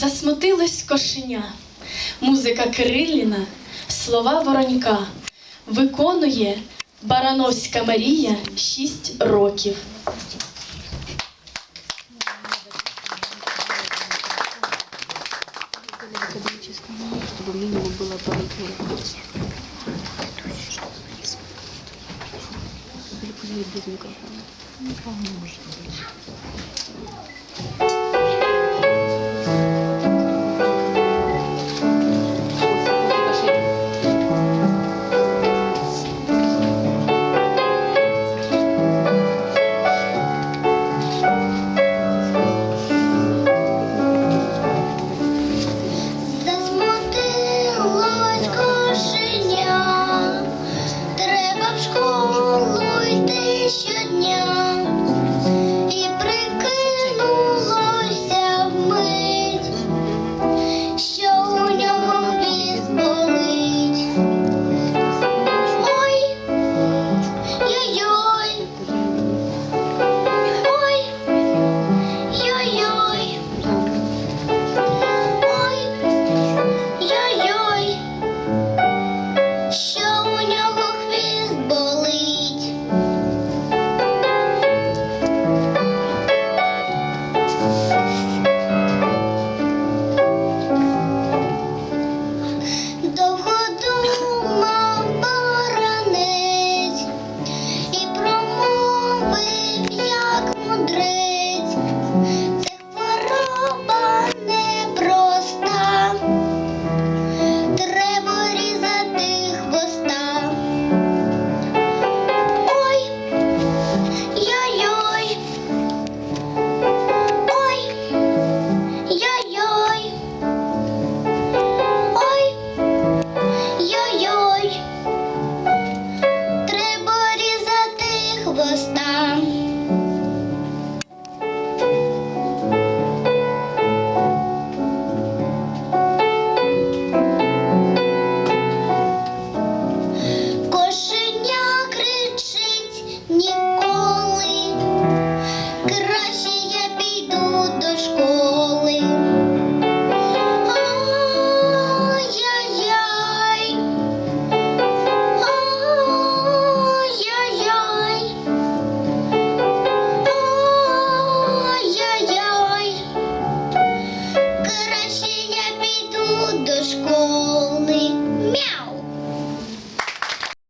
засмутилось кошеня, музика Кириліна, слова Воронька. Виконує Барановська Марія 6 років. будет без микрофона. should know. це хвороба непроста, треба різати хвоста. Ой, йой-йой, ой, йой-йой, ой, йой-йой, треба різати хвоста. school.